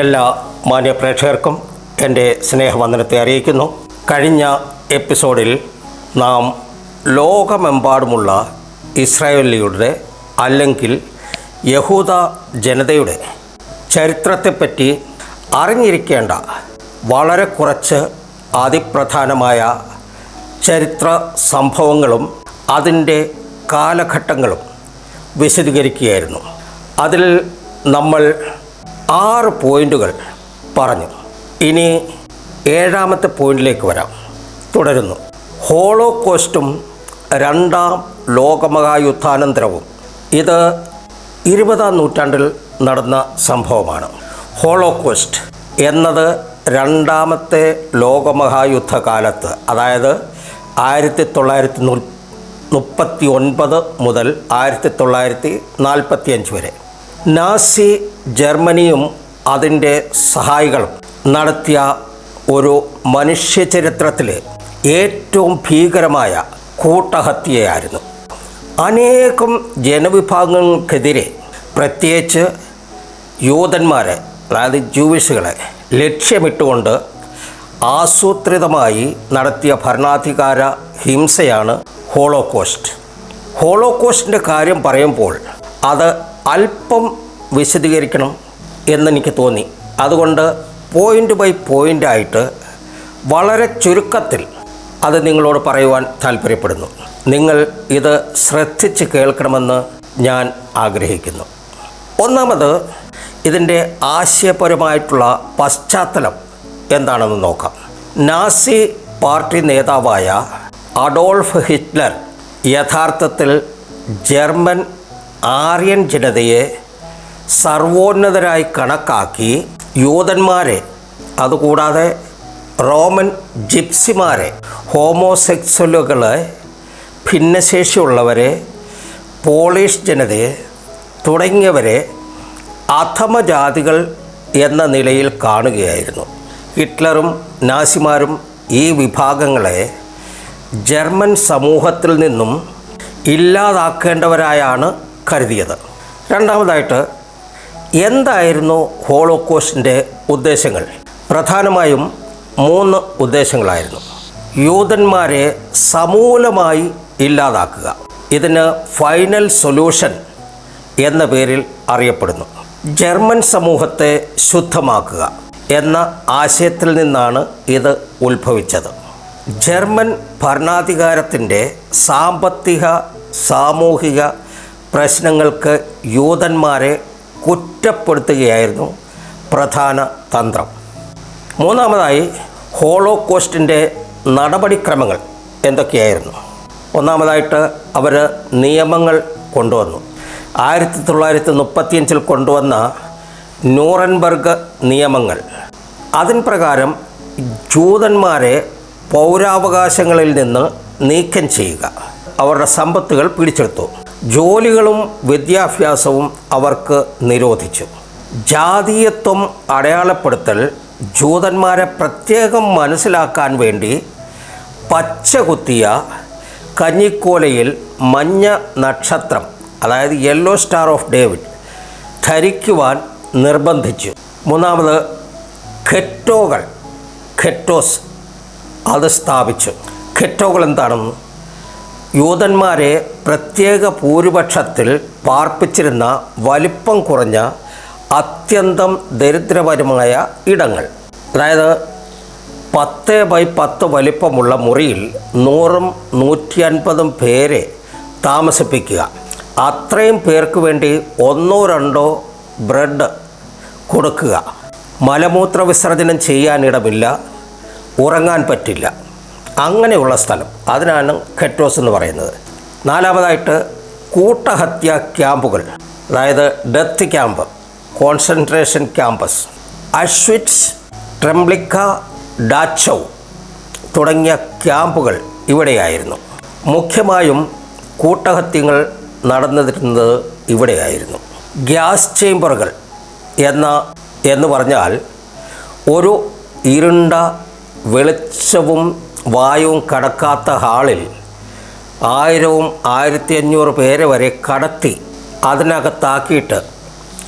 എല്ലാ മാന്യപ്രേക്ഷകർക്കും എന്റെ സ്നേഹവന്ദനത്തെ അറിയിക്കുന്നു. കഴിഞ്ഞ എപ്പിസോഡിൽ നാം ലോകമെമ്പാടുമുള്ള ഇസ്രായേലിയുടെ അല്ലെങ്കിൽ യഹൂദ ജനതയുടെ ചരിത്രത്തെപ്പറ്റി അറിഞ്ഞിരിക്കേണ്ട വളരെ കുറച്ച് അതിപ്രധാനമായ ചരിത്ര സംഭവങ്ങളും അതിന്റെ കാലഘട്ടങ്ങളും വിശദീകരിക്കുകയായിരുന്നു. അതിൽ നമ്മൾ ആറ് പോയിന്റുകൾ പറഞ്ഞു. ഇനി ഏഴാമത്തെ പോയിന്റിലേക്ക് വരാം. തുടരുന്നു. ഹോളോ കോസ്റ്റും രണ്ടാം ലോകമഹായുദ്ധാനന്തരവും. ഇത് ഇരുപതാം നൂറ്റാണ്ടിൽ നടന്ന സംഭവമാണ്. ഹോളോ കോസ്റ്റ് എന്നത് രണ്ടാമത്തെ ലോകമഹായുദ്ധകാലത്ത് അതായത് ആയിരത്തി തൊള്ളായിരത്തി മുപ്പത്തി ഒൻപത് മുതൽ ആയിരത്തി തൊള്ളായിരത്തി നാൽപ്പത്തി അഞ്ച് വരെ. നാസി ജർമ്മനിയും അതിന്റെ സഹായികളും നടത്തിയ ഒരു മനുഷ്യചരിത്രത്തിലെ ഏറ്റവും ഭീകരമായ കൂട്ടഹത്യയായിരുന്നു. അനേകം ജനവിഭാഗങ്ങൾക്കെതിരെ പ്രത്യേകിച്ച് യൂതന്മാരെ അതായത് ജൂവിഷുകളെ ലക്ഷ്യമിട്ടുകൊണ്ട് ആസൂത്രിതമായി നടത്തിയ ഭരണാധികാര ഹിംസയാണ് ഹോളോകോസ്റ്റ്. ഹോളോകോസ്റ്റിന്റെ കാര്യം പറയുമ്പോൾ അത് അല്പം വിശദീകരിക്കണം എന്നെനിക്ക് തോന്നി. അതുകൊണ്ട് പോയിന്റ് ബൈ പോയിന്റായിട്ട് വളരെ ചുരുക്കത്തിൽ അത് നിങ്ങളോട് പറയുവാൻ താല്പര്യപ്പെടുന്നു. നിങ്ങൾ ഇത് ശ്രദ്ധിച്ച് കേൾക്കണമെന്ന് ഞാൻ ആഗ്രഹിക്കുന്നു. ഒന്നാമത് ഇതിന്റെ ആശയപരമായിട്ടുള്ള പശ്ചാത്തലം എന്താണെന്ന് നോക്കാം. നാസി പാർട്ടി നേതാവായ അഡോൾഫ് ഹിറ്റ്ലർ യഥാർത്ഥത്തിൽ ജർമ്മൻ ആര്യൻ ജനതയെ സർവോന്നതരായി കണക്കാക്കി യൂതന്മാരെ അതുകൂടാതെ റോമൻ ജിപ്സിമാരെ ഹോമോസെക്സ്വലുകളെ ഭിന്നശേഷിയുള്ളവരെ പോളിഷ് ജനതയെ തുടങ്ങിയവരെ അധമജാതികൾ എന്ന നിലയിൽ കാണുകയായിരുന്നു. ഹിറ്റ്ലറും നാസിമാരും ഈ വിഭാഗങ്ങളെ ജർമ്മൻ സമൂഹത്തിൽ നിന്നും ഇല്ലാതാക്കേണ്ടവരായാണ് കരുതിയത്. രണ്ടാമതായിട്ട് എന്തായിരുന്നു ഹോളോകോസ്റ്റിന്റെ ഉദ്ദേശങ്ങൾ? പ്രധാനമായും മൂന്ന് ഉദ്ദേശങ്ങളായിരുന്നു. യൂതന്മാരെ സമൂലമായി ഇല്ലാതാക്കുക. ഇതിന് ഫൈനൽ സൊല്യൂഷൻ എന്ന പേരിൽ അറിയപ്പെടുന്നു. ജർമ്മൻ സമൂഹത്തെ ശുദ്ധമാക്കുക എന്ന ആശയത്തിൽ നിന്നാണ് ഇത് ഉത്ഭവിച്ചത്. ജർമ്മൻ ഭരണാധികാരത്തിന്റെ സാമ്പത്തിക സാമൂഹിക പ്രശ്നങ്ങൾക്ക് യൂതന്മാരെ കുറ്റപ്പെടുത്തുകയായിരുന്നു പ്രധാന തന്ത്രം. മൂന്നാമതായി ഹോളോ കോസ്റ്റിന്റെ നടപടിക്രമങ്ങൾ എന്തൊക്കെയായിരുന്നു? ഒന്നാമതായിട്ട് അവർ നിയമങ്ങൾ കൊണ്ടുവന്നു. ആയിരത്തി തൊള്ളായിരത്തി മുപ്പത്തിയഞ്ചിൽ കൊണ്ടുവന്ന നൂറൻബർഗ് നിയമങ്ങൾ. അതിൻ പ്രകാരം ജൂതന്മാരെ പൗരാവകാശങ്ങളിൽ നിന്ന് നീക്കം ചെയ്യുക. അവരുടെ സമ്പത്തുകൾ പിടിച്ചെടുത്തു. ജോലികളും വിദ്യാഭ്യാസവും അവർക്ക് നിരോധിച്ചു. ജാതീയത്വം അടയാളപ്പെടുത്തൽ ജൂതന്മാരെ പ്രത്യേകം മനസ്സിലാക്കാൻ വേണ്ടി പച്ചകുത്തിയ കഞ്ഞിക്കോലയിൽ മഞ്ഞ നക്ഷത്രം അതായത് യെല്ലോ സ്റ്റാർ ഓഫ് ഡേവിഡ് ധരിക്കുവാൻ നിർബന്ധിച്ചു. മൂന്നാമത് ഖെറ്റോകൾ ഖെറ്റോസ് അത് സ്ഥാപിച്ചു. ഖെറ്റോകൾ എന്താണെന്ന്? യൂതന്മാരെ പ്രത്യേക ഭൂരിപക്ഷത്തിൽ പാർപ്പിച്ചിരുന്ന വലിപ്പം കുറഞ്ഞ അത്യന്തം ദരിദ്രപരമായ ഇടങ്ങൾ. അതായത് പത്ത് ബൈ പത്ത് വലിപ്പമുള്ള മുറിയിൽ നൂറും നൂറ്റി അൻപതും പേരെ താമസിപ്പിക്കുക. അത്രയും പേർക്ക് വേണ്ടി ഒന്നോ രണ്ടോ ബ്രെഡ് കൊടുക്കുക. മലമൂത്ര വിസർജനം ചെയ്യാനിടമില്ല ഉറങ്ങാൻ പറ്റില്ല. അങ്ങനെയുള്ള സ്ഥലം. അതിനാണ് ഖെറ്റോസ് എന്ന് പറയുന്നത്. നാലാമതായിട്ട് കൂട്ടഹത്യ ക്യാമ്പുകൾ അതായത് death camp concentration camps Auschwitz Treblinka Dachau തുടങ്ങിയ ക്യാമ്പുകൾ ഇവിടെയായിരുന്നു. മുഖ്യമായും കൂട്ടഹത്യങ്ങൾ നടന്നിരുന്നത് ഇവിടെയായിരുന്നു. ഗ്യാസ് ചേംബറുകൾ എന്ന എന്ന് പറഞ്ഞാൽ ഒരു ഇരുണ്ട വെളിച്ചവും വായുവും കടക്കാത്ത ഹാളിൽ ആയിരവും ആയിരത്തി അഞ്ഞൂറ് പേരെ വരെ കടത്തി അതിനകത്താക്കിയിട്ട്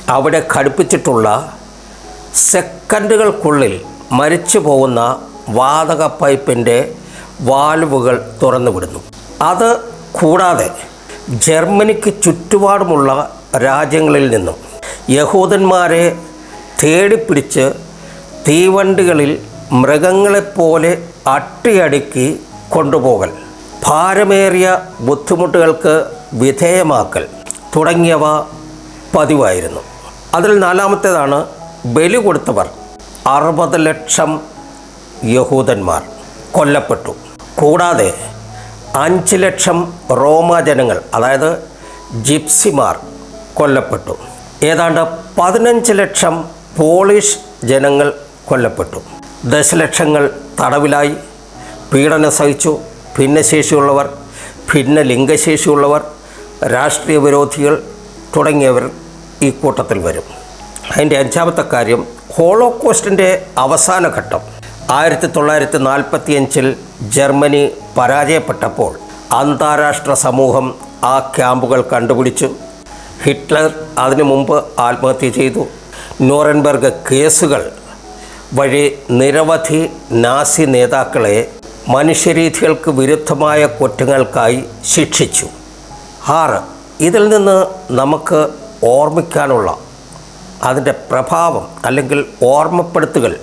അവിടെ ഘടിപ്പിച്ചിട്ടുള്ള സെക്കൻഡുകൾക്കുള്ളിൽ മരിച്ചു പോകുന്ന വാതക പൈപ്പിന്റെ വാൽവുകൾ തുറന്നു വിടുന്നു അത് കൂടാതെ ജർമ്മനിക്ക് ചുറ്റുപാടുമുള്ള രാജ്യങ്ങളിൽ നിന്നും യഹൂദന്മാരെ തേടിപ്പിടിച്ച് തീവണ്ടികളിൽ മൃഗങ്ങളെപ്പോലെ അട്ടിയടുക്കി കൊണ്ടുപോകൽ ഭാരമേറിയ ബുദ്ധിമുട്ടുകൾക്ക് വിധേയമാക്കൽ തുടങ്ങിയവ പതിവായിരുന്നു. അതിൽ നാലാമത്തേതാണ് ബലി കൊടുത്തവർ. അറുപത് ലക്ഷം യഹൂദന്മാർ കൊല്ലപ്പെട്ടു. കൂടാതെ അഞ്ച് ലക്ഷം റോമ ജനങ്ങൾ അതായത് ജിപ്സിമാർ കൊല്ലപ്പെട്ടു. ഏതാണ്ട് പതിനഞ്ച് ലക്ഷം പോളിഷ് ജനങ്ങൾ കൊല്ലപ്പെട്ടു. ദശലക്ഷങ്ങൾ തടവിലായി. പീഡനം സഹിച്ചു. ഭിന്നശേഷിയുള്ളവർ ഭിന്ന ലിംഗശേഷിയുള്ളവർ രാഷ്ട്രീയ വിരോധികൾ തുടങ്ങിയവർ ഈ കൂട്ടത്തിൽ വരും. അതിന്റെ അഞ്ചാമത്തെ കാര്യം ഹോളോകോസ്റ്റിന്റെ അവസാന ഘട്ടം. ആയിരത്തി തൊള്ളായിരത്തി നാൽപ്പത്തിയഞ്ചിൽ ജർമ്മനി പരാജയപ്പെട്ടപ്പോൾ അന്താരാഷ്ട്ര സമൂഹം ആ ക്യാമ്പുകൾ കണ്ടുപിടിച്ചു. ഹിറ്റ്ലർ അതിനു മുമ്പ് ആത്മഹത്യ ചെയ്തു. നോറൻബർഗ് കേസുകൾ വഴി നിരവധി നാസി നേതാക്കളെ മനുഷ്യരീതികൾക്ക് വിരുദ്ധമായ കുറ്റങ്ങൾക്കായി ശിക്ഷിച്ചു. ആറ് ഇതിൽ നിന്ന് നമുക്ക് ഓർമ്മിക്കാനുള്ള അതിന്റെ പ്രഭാവം അല്ലെങ്കിൽ ഓർമ്മപ്പെടുത്തുകൾ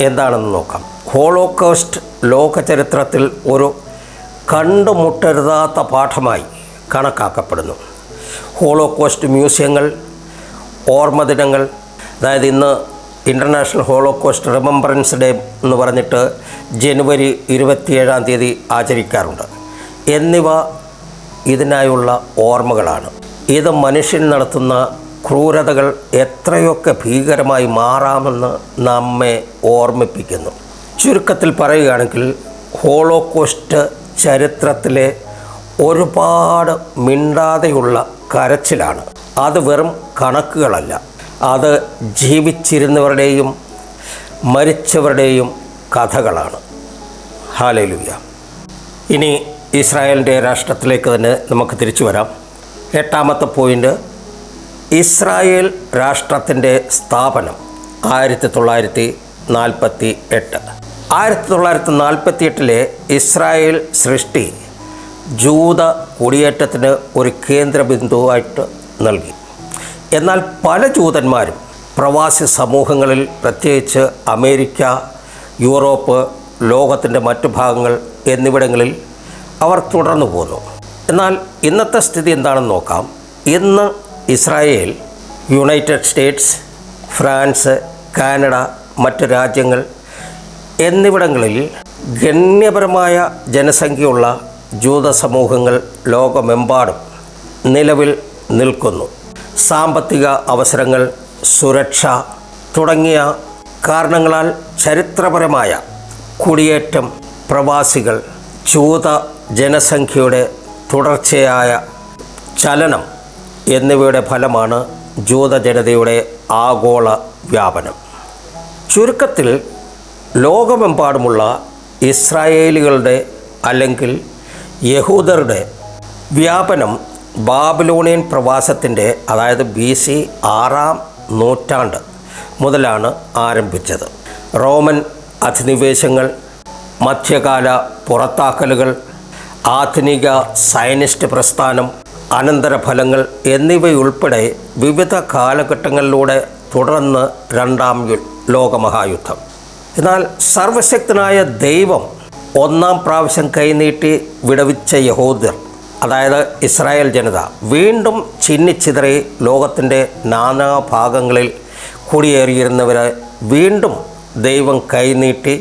എന്താണെന്ന് നോക്കാം. ഹോളോകോസ്റ്റ് ലോകചരിത്രത്തിൽ ഒരു കണ്ടുമുട്ടരുതാത്ത പാഠമായി കണക്കാക്കപ്പെടുന്നു. ഹോളോകോസ്റ്റ് മ്യൂസിയങ്ങൾ ഓർമ്മദിനങ്ങൾ അതായത് ഇന്ന് ഇന്റർനാഷണൽ ഹോളോകോസ്റ്റ് റിമംബറൻസ് ഡേ എന്ന് പറഞ്ഞിട്ട് ജനുവരി ഇരുപത്തിയേഴാം തീയതി ആചരിക്കാറുണ്ട്. എന്നിവ ഇതിനായുള്ള ഓർമ്മകളാണ്. ഇത് മനുഷ്യൻ നടത്തുന്ന ക്രൂരതകൾ എത്രയൊക്കെ ഭീകരമായി മാറാമെന്ന് നമ്മെ ഓർമ്മിപ്പിക്കുന്നു. ചുരുക്കത്തിൽ പറയുകയാണെങ്കിൽ ഹോളോകോസ്റ്റ് ചരിത്രത്തിലെ ഒരുപാട് മിണ്ടാതെയുള്ള കരച്ചിലാണ്. അത് വെറും കണക്കുകളല്ല. അത് ജീവിച്ചിരുന്നവരുടെയും മരിച്ചവരുടെയും കഥകളാണ്. ഹാലലുയ്യ ഇനി ഇസ്രായേലിന്റെ രാഷ്ട്രത്തിലേക്ക് തന്നെ നമുക്ക് തിരിച്ചു വരാം. എട്ടാമത്തെ പോയിന്റ് ഇസ്രായേൽ രാഷ്ട്രത്തിന്റെ സ്ഥാപനം ആയിരത്തി തൊള്ളായിരത്തി നാൽപ്പത്തി എട്ട് ആയിരത്തി തൊള്ളായിരത്തി നാൽപ്പത്തി എട്ടിലെ ഇസ്രായേൽ സൃഷ്ടി ജൂത കുടിയേറ്റത്തിന് ഒരു കേന്ദ്ര ബിന്ദുവായിട്ട് നൽകി. എന്നാൽ പല ജൂതന്മാരും പ്രവാസി സമൂഹങ്ങളിൽ പ്രത്യേകിച്ച് അമേരിക്ക യൂറോപ്പ് ലോകത്തിന്റെ മറ്റു ഭാഗങ്ങൾ എന്നിവിടങ്ങളിൽ അവർ തുടർന്നു പോന്നു. എന്നാൽ ഇന്നത്തെ സ്ഥിതി എന്താണെന്ന് നോക്കാം. ഇന്ന് Israel United States France Canada മറ്റ് രാജ്യങ്ങൾ എന്നിവിടങ്ങളിൽ ഗണ്യപരമായ ജനസംഖ്യയുള്ള ജൂത സമൂഹങ്ങൾ ലോകമെമ്പാടും നിലവിൽ നിൽക്കുന്നു. സാമ്പത്തിക അവസരങ്ങൾ സുരക്ഷ തുടങ്ങിയ കാരണങ്ങളാൽ ചരിത്രപരമായ കുടിയേറ്റം പ്രവാസികൾ ചൂത ജനസംഖ്യയുടെ തുടർച്ചയായ ചലനം എന്നിവയുടെ ഫലമാണ് ജൂത ജനതയുടെ ആഗോള വ്യാപനം. ചുരുക്കത്തിൽ ലോകമെമ്പാടുമുള്ള ഇസ്രായേലികളുടെ അല്ലെങ്കിൽ യഹൂദരുടെ വ്യാപനം ബാബിലോണിയൻ പ്രവാസത്തിന്റെ അതായത് ബി സി ആറാം നൂറ്റാണ്ട് മുതലാണ് ആരംഭിച്ചത്. റോമൻ അധിനിവേശങ്ങൾ മധ്യകാല പുറത്താക്കലുകൾ ആധുനിക സയനിസ്റ്റ് പ്രസ്ഥാനം അനന്തരഫലങ്ങൾ എന്നിവയുൾപ്പെടെ വിവിധ കാലഘട്ടങ്ങളിലൂടെ തുടർന്ന് രണ്ടാം ലോകമഹായുദ്ധം. എന്നാൽ സർവശക്തനായ ദൈവം ഒന്നാം പ്രാവശ്യം കൈനീട്ടി വിടവിച്ച യഹൂദർ അതായത് ഇസ്രായേൽ ജനത വീണ്ടും ചിന്നിച്ചിതറി ലോകത്തിന്റെ നാനാഭാഗങ്ങളിൽ കുടിയേറിയിരുന്നവരെ വീണ്ടും ദൈവം കൈനീട്ടി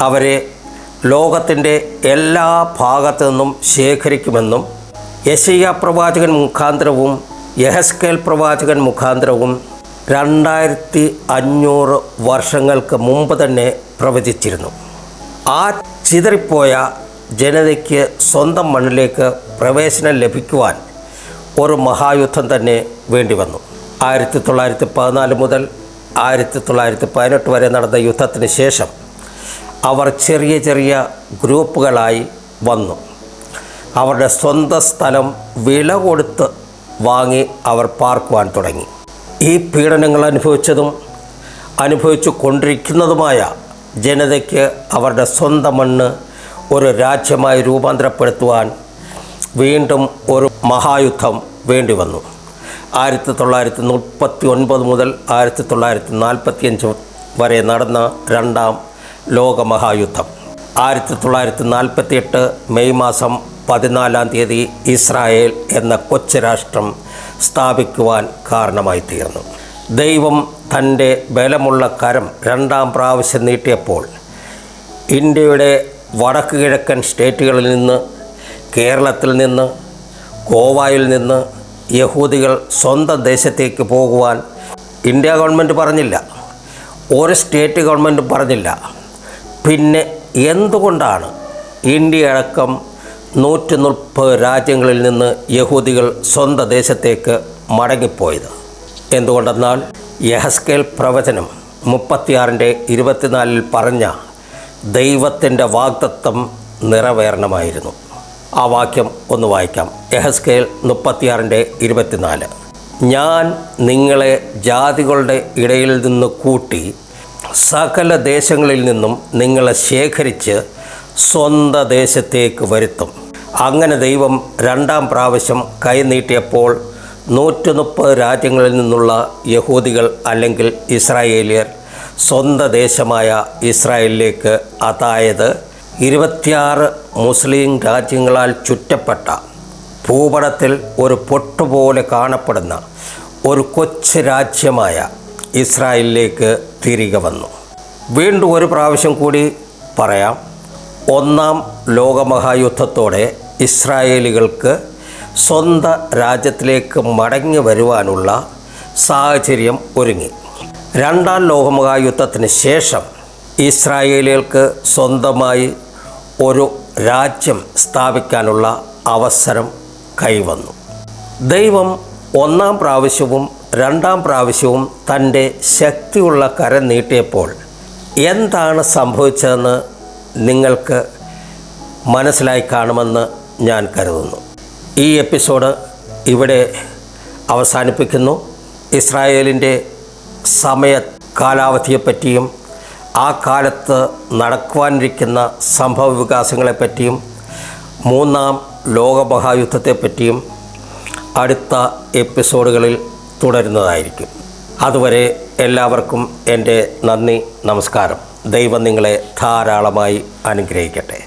അവരെ ലോകത്തിന്റെ എല്ലാ ഭാഗത്തു നിന്നും ശേഖരിക്കുമെന്നും യശയ്യ പ്രവാചകൻ മുഖാന്തരവും യഹസ്കേൽ പ്രവാചകൻ മുഖാന്തരവും രണ്ടായിരത്തി അഞ്ഞൂറ് വർഷങ്ങൾക്ക് മുമ്പ് തന്നെ പ്രവചിച്ചിരുന്നു. ആ ചിതറിപ്പോയ ജനതയ്ക്ക് സ്വന്തം മണ്ണിലേക്ക് പ്രവേശനം ലഭിക്കുവാൻ ഒരു മഹായുദ്ധം തന്നെ വേണ്ടി വന്നു. ആയിരത്തി തൊള്ളായിരത്തി പതിനാല് മുതൽ ആയിരത്തി തൊള്ളായിരത്തി പതിനെട്ട് വരെ നടന്ന യുദ്ധത്തിന് ശേഷം അവർ ചെറിയ ചെറിയ ഗ്രൂപ്പുകളായി വന്നു. അവരുടെ സ്വന്തം സ്ഥലം വില കൊടുത്ത് വാങ്ങി അവർ പാർക്കുവാൻ തുടങ്ങി. ഈ പീഡനങ്ങൾ അനുഭവിച്ചതും അനുഭവിച്ചു കൊണ്ടിരിക്കുന്നതുമായ ജനതയ്ക്ക് അവരുടെ സ്വന്തം മണ്ണ് ഒരു രാജ്യമായി രൂപാന്തരപ്പെടുത്തുവാൻ വീണ്ടും ഒരു മഹായുദ്ധം വേണ്ടി വന്നു. ആയിരത്തി തൊള്ളായിരത്തി മുപ്പത്തി ഒൻപത് മുതൽ ആയിരത്തി തൊള്ളായിരത്തി നാൽപ്പത്തിയഞ്ച് വരെ നടന്ന രണ്ടാം ലോകമഹായുദ്ധം. ആയിരത്തി തൊള്ളായിരത്തി നാൽപ്പത്തിയെട്ട് മെയ് മാസം പതിനാലാം തീയതി ഇസ്രായേൽ എന്ന കൊച്ചു രാഷ്ട്രം സ്ഥാപിക്കുവാൻ കാരണമായി തീർന്നു. ദൈവം തന്റെ ബലമുള്ള കരം രണ്ടാം പ്രാവശ്യം നീട്ടിയപ്പോൾ ഇന്ത്യയുടെ വടക്ക് കിഴക്കൻ സ്റ്റേറ്റുകളിൽ നിന്ന് കേരളത്തിൽ നിന്ന് ഗോവയിൽ നിന്ന് യഹൂദികൾ സ്വന്തം ദേശത്തേക്ക് പോകുവാൻ ഇന്ത്യ ഗവൺമെന്റ് പറഞ്ഞില്ല. ഒരു സ്റ്റേറ്റ് ഗവൺമെന്റ് പറഞ്ഞില്ല. പിന്നെ എന്തുകൊണ്ടാണ് ഇന്ത്യ അടക്കം നൂറ്റി മുപ്പത് രാജ്യങ്ങളിൽ നിന്ന് യഹൂദികൾ സ്വന്തം ദേശത്തേക്ക് മടങ്ങിപ്പോയത്? എന്തുകൊണ്ടെന്നാൽ യഹസ്കേൽ പ്രവചനം മുപ്പത്തിയാറിന്റെ ഇരുപത്തിനാലിൽ പറഞ്ഞ ദൈവത്തിന്റെ വാഗ്ദത്വം നിറവേറണമായിരുന്നു. ആ വാക്യം ഒന്ന് വായിക്കാം. എഹസ്കേൽ മുപ്പത്തിയാറിന്റെ ഇരുപത്തിനാല്. ഞാൻ നിങ്ങളെ ജാതികളുടെ ഇടയിൽ നിന്ന് കൂട്ടി സകല ദേശങ്ങളിൽ നിന്നും നിങ്ങളെ ശേഖരിച്ച് സ്വന്ത ദേശത്തേക്ക് വരുത്തും. അങ്ങനെ ദൈവം രണ്ടാം പ്രാവശ്യം കൈനീട്ടിയപ്പോൾ നൂറ്റി മുപ്പത് രാജ്യങ്ങളിൽ നിന്നുള്ള യഹൂദികൾ അല്ലെങ്കിൽ ഇസ്രായേലിയർ സ്വന്ത ദേശമായ ഇസ്രായേലിലേക്ക് അതായത് ഇരുപത്തിയാറ് മുസ്ലിം രാജ്യങ്ങളാൽ ചുറ്റപ്പെട്ട ഭൂപടത്തിൽ ഒരു പൊട്ടുപോലെ കാണപ്പെടുന്ന ഒരു കൊച്ചു രാജ്യമായ ഇസ്രായേലിലേക്ക് തിരികെ വന്നു. വീണ്ടും ഒരു പ്രാവശ്യം കൂടി പറയാം. ഒന്നാം ലോകമഹായുദ്ധത്തോടെ ഇസ്രായേലികൾക്ക് സ്വന്തം രാജ്യത്തിലേക്ക് മടങ്ങി വരുവാനുള്ള സാഹചര്യം ഒരുങ്ങി. രണ്ടാം ലോകമഹായുദ്ധത്തിന് ശേഷം ഇസ്രായേലികൾക്ക് സ്വന്തമായി ഒരു രാജ്യം സ്ഥാപിക്കാനുള്ള അവസരം കൈവന്നു. ദൈവം ഒന്നാം പ്രാവശ്യവും രണ്ടാം പ്രാവശ്യവും തന്റെ ശക്തിയുള്ള കരം നീട്ടിയപ്പോൾ എന്താണ് സംഭവിച്ചതെന്ന് നിങ്ങൾക്ക് മനസ്സിലായി കാണുമെന്ന് ഞാൻ കരുതുന്നു. ഈ എപ്പിസോഡ് ഇവിടെ അവസാനിപ്പിക്കുന്നു. ഇസ്രായേലിന്റെ സമയ കാലാവധിയെപ്പറ്റിയും ആ കാലത്ത് നടക്കുവാനിരിക്കുന്ന സംഭവ വികാസങ്ങളെപ്പറ്റിയും മൂന്നാം ലോകമഹായുദ്ധത്തെപ്പറ്റിയും അടുത്ത എപ്പിസോഡുകളിൽ തുടരുന്നതായിരിക്കും. അതുവരെ എല്ലാവർക്കും എന്റെ നന്ദി നമസ്കാരം. ദൈവം നിങ്ങളെ ധാരാളമായി അനുഗ്രഹിക്കട്ടെ.